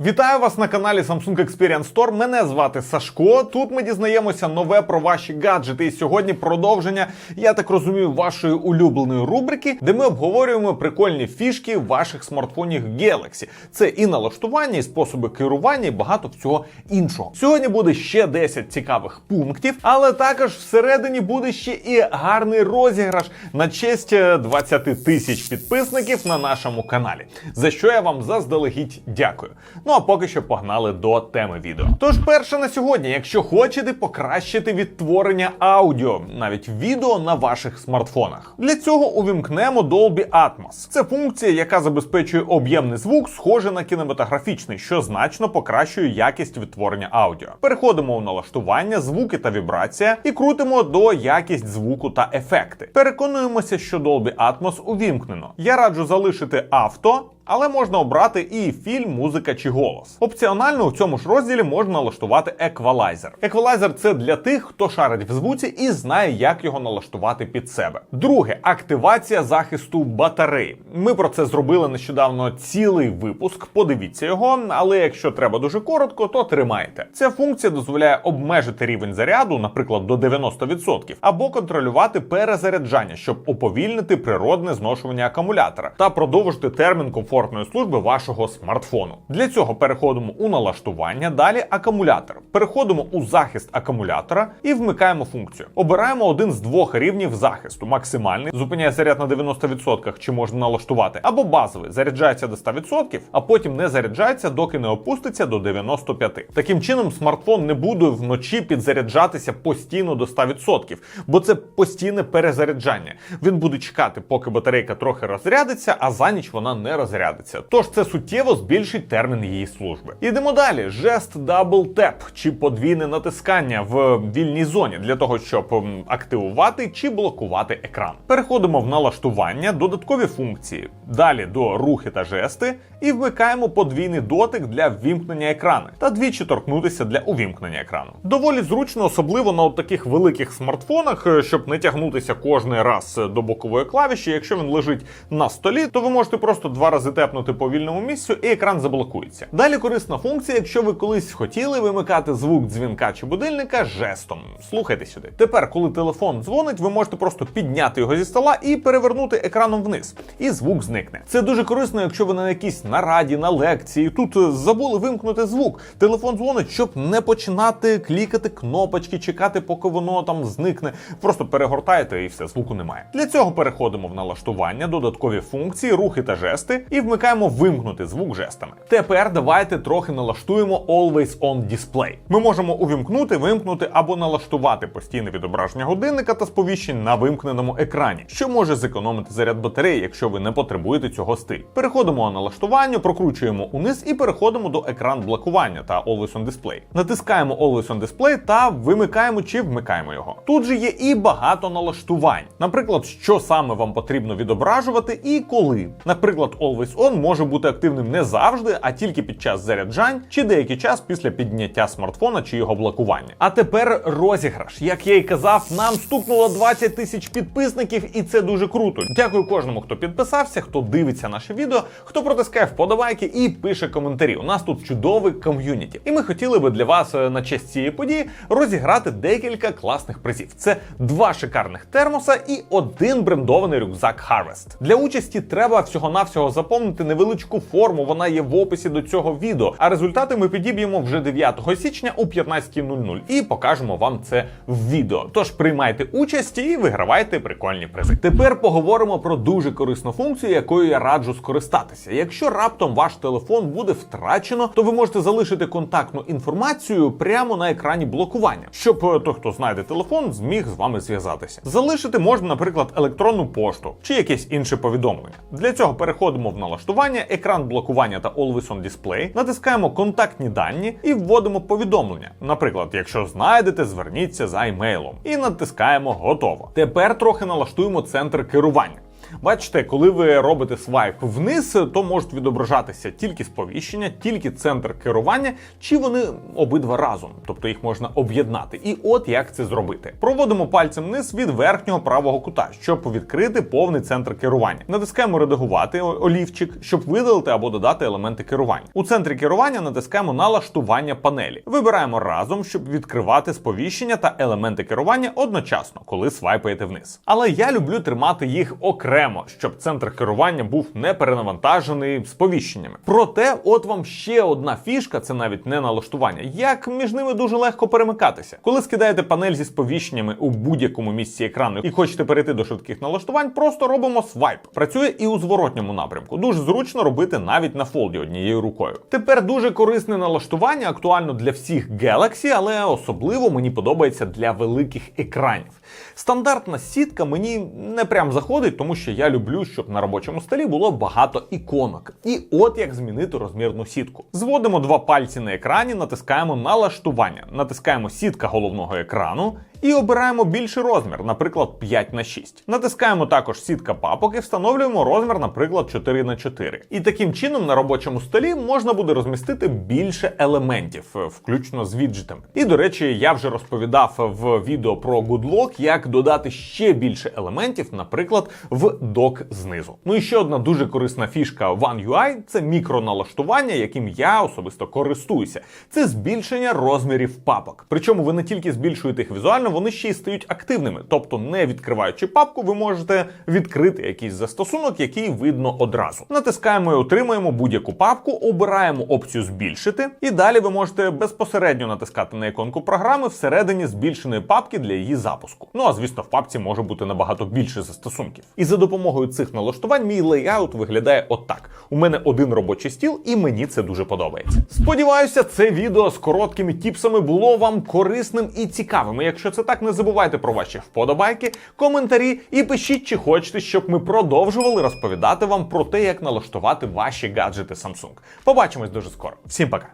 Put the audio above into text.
Вітаю вас на каналі Samsung Experience Store. Мене звати Сашко. Тут ми дізнаємося нове про ваші гаджети. І сьогодні продовження, я так розумію, вашої улюбленої рубрики, де ми обговорюємо прикольні фішки ваших смартфонів Galaxy. Це і налаштування, і способи керування, і багато всього іншого. Сьогодні буде ще 10 цікавих пунктів, але також всередині буде ще і гарний розіграш на честь е, 20 тисяч підписників на нашому каналі. За що я вам заздалегідь дякую. Ну а поки що погнали до теми відео. Тож, перше на сьогодні, якщо хочете покращити відтворення аудіо, навіть відео на ваших смартфонах. Для цього увімкнемо Dolby Atmos. Це функція, яка забезпечує об'ємний звук, схожий на кінематографічний, що значно покращує якість відтворення аудіо. Переходимо у налаштування, звуки та вібрація і крутимо до якість звуку та ефекти. Переконуємося, що Dolby Atmos увімкнено. Я раджу залишити авто. Але можна обрати і фільм, музика чи голос. Опціонально у цьому ж розділі можна налаштувати еквалайзер. Еквалайзер це для тих, хто шарить в звуці і знає, як його налаштувати під себе. Друге активація захисту батареї. Ми про це зробили нещодавно цілий випуск. Подивіться його, але якщо треба дуже коротко, то тримайте. Ця функція дозволяє обмежити рівень заряду, наприклад, до 90%, або контролювати перезаряджання, щоб уповільнити природне зношування акумулятора та продовжити термін комфортної служби вашого смартфону. Для цього переходимо у налаштування, далі акумулятор. Переходимо у захист акумулятора і вмикаємо функцію. Обираємо один з двох рівнів захисту: максимальний зупиняє заряд на 90% чи можна налаштувати, або базовий заряджається до 100%, а потім не заряджається, доки не опуститься до 95%. Таким чином, смартфон не буде вночі підзаряджатися постійно до 100%, бо це постійне перезаряджання. Він буде чекати, поки батарейка трохи розрядиться, а за ніч вона не розрядиться. Тож це суттєво збільшить термін її служби. Ідемо далі. Жест Double Tap чи подвійне натискання в вільній зоні для того, щоб активувати чи блокувати екран. Переходимо в налаштування, додаткові функції. Далі до рухи та жести і вмикаємо подвійний дотик для ввімкнення екрану та двічі торкнутися для увімкнення екрану. Доволі зручно, особливо на от таких великих смартфонах, е, щоб не тягнутися кожний раз е, до бокової клавіші. Якщо він лежить на столі, то ви можете просто два рази тепнути по вільному місцю, і екран заблокується. Далі корисна функція, якщо ви колись хотіли вимикати звук дзвінка чи будильника жестом. Слухайте сюди. Тепер, коли телефон дзвонить, ви можете просто підняти його зі стола і перевернути екраном вниз, і звук зникне. Це дуже корисно, якщо ви на якійсь нараді, на лекції тут е, забули вимкнути звук. Телефон дзвонить, щоб не починати клікати кнопочки, чекати, поки воно там зникне. Просто перегортаєте і все, звуку немає. Для цього переходимо в налаштування, додаткові функції, рухи та жести, і вмикаємо вимкнути звук жестами. Тепер давайте трохи налаштуємо Always On Display. Ми можемо увімкнути, вимкнути або налаштувати постійне відображення годинника та сповіщень на вимкненому екрані, що може зекономити заряд батареї, якщо ви не потребуєте цього стилю. Переходимо на налаштування, прокручуємо униз і переходимо до екран блокування та Always On Display. Натискаємо Always On Display та вимикаємо чи вмикаємо його. Тут же є і багато налаштувань. Наприклад, що саме вам потрібно відображувати і коли. Наприклад, Always On може бути активним не завжди, а тільки під час заряджань чи деякий час після підняття смартфона чи його блокування. А тепер розіграш. Як я і казав, нам стукнуло 20 тисяч підписників, і це дуже круто. Дякую кожному, хто підписався, хто дивиться наше відео, хто протискає вподобайки і пише коментарі. У нас тут чудовий ком'юніті. І ми хотіли би для вас е, на честь цієї події розіграти декілька класних призів. Це два шикарних термоса і один брендований рюкзак Harvest. Для участі треба всього-навсього заповнити невеличку форму. Вона є в описі до цього відео. А результати ми підіб'ємо вже 9 січня о 15.00 і покажемо вам це в відео. Тож приймайте участь і вигравайте прикольні призи. Тепер поговоримо про дуже корисну функцію, якою я раджу скористатися. Якщо раптом ваш телефон буде втрачено, то ви можете залишити контактну інформацію прямо на екрані блокування, щоб е, той, хто знайде телефон, зміг з вами зв'язатися. Залишити можна, наприклад, електронну пошту чи якесь інше повідомлення. Для цього переходимо в налаштування, екран блокування та Always On Display, натискаємо контактні дані і вводимо повідомлення. Наприклад, якщо знайдете, зверніться за емейлом і натискаємо готово. Тепер трохи налаштуємо центр керування. Бачите, коли ви робите свайп вниз, то можуть відображатися тільки сповіщення, тільки центр керування, чи вони обидва разом, тобто їх можна об'єднати. І от як це зробити. Проводимо пальцем вниз від верхнього правого кута, щоб відкрити повний центр керування. Натискаємо редагувати олівчик, щоб видалити або додати елементи керування. У центрі керування натискаємо налаштування панелі. Вибираємо разом, щоб відкривати сповіщення та елементи керування одночасно, коли свайпаєте вниз. Але я люблю тримати їх окремо, щоб центр керування був не перенавантажений сповіщеннями. Проте, от вам ще одна фішка, це навіть не налаштування, як між ними дуже легко перемикатися. Коли скидаєте панель зі сповіщеннями у будь-якому місці екрану і хочете перейти до швидких налаштувань, просто робимо свайп. Працює і у зворотньому напрямку. Дуже зручно робити навіть на фолді однією рукою. Тепер дуже корисне налаштування, актуально для всіх Galaxy, але особливо мені подобається для великих екранів. Стандартна сітка мені не прям заходить, тому що я люблю, щоб на робочому столі було багато іконок. І от як змінити розмірну сітку. Зводимо два пальці на екрані, натискаємо налаштування, натискаємо сітка головного екрану. І обираємо більший розмір, наприклад, 5 на 6. Натискаємо також сітка папок і встановлюємо розмір, наприклад, 4 на 4. І таким чином на робочому столі можна буде розмістити більше елементів, е, включно з віджитами. І до речі, я вже розповідав в відео про GoodLock, як додати ще більше елементів, наприклад, в док знизу. Ну і ще одна дуже корисна фішка One UI – це мікроналаштування, яким я особисто користуюся. Це збільшення розмірів папок. Причому ви не тільки збільшуєте їх візуально, вони ще й стають активними. Тобто, не відкриваючи папку, ви можете відкрити якийсь застосунок, який видно одразу. Натискаємо і отримуємо будь-яку папку, обираємо опцію збільшити, і далі ви можете безпосередньо натискати на іконку програми всередині збільшеної папки для її запуску. Ну а звісно, в папці може бути набагато більше застосунків. І за допомогою цих налаштувань мій лейаут виглядає отак. У мене один робочий стіл, і мені це дуже подобається. Сподіваюся, це відео з короткими тіпсами було вам корисним і цікавим. Якщо це так, не забувайте про ваші вподобайки, коментарі і пишіть, чи хочете, щоб ми продовжували розповідати вам про те, як налаштувати ваші гаджети Samsung. Побачимось дуже скоро. Всім пока.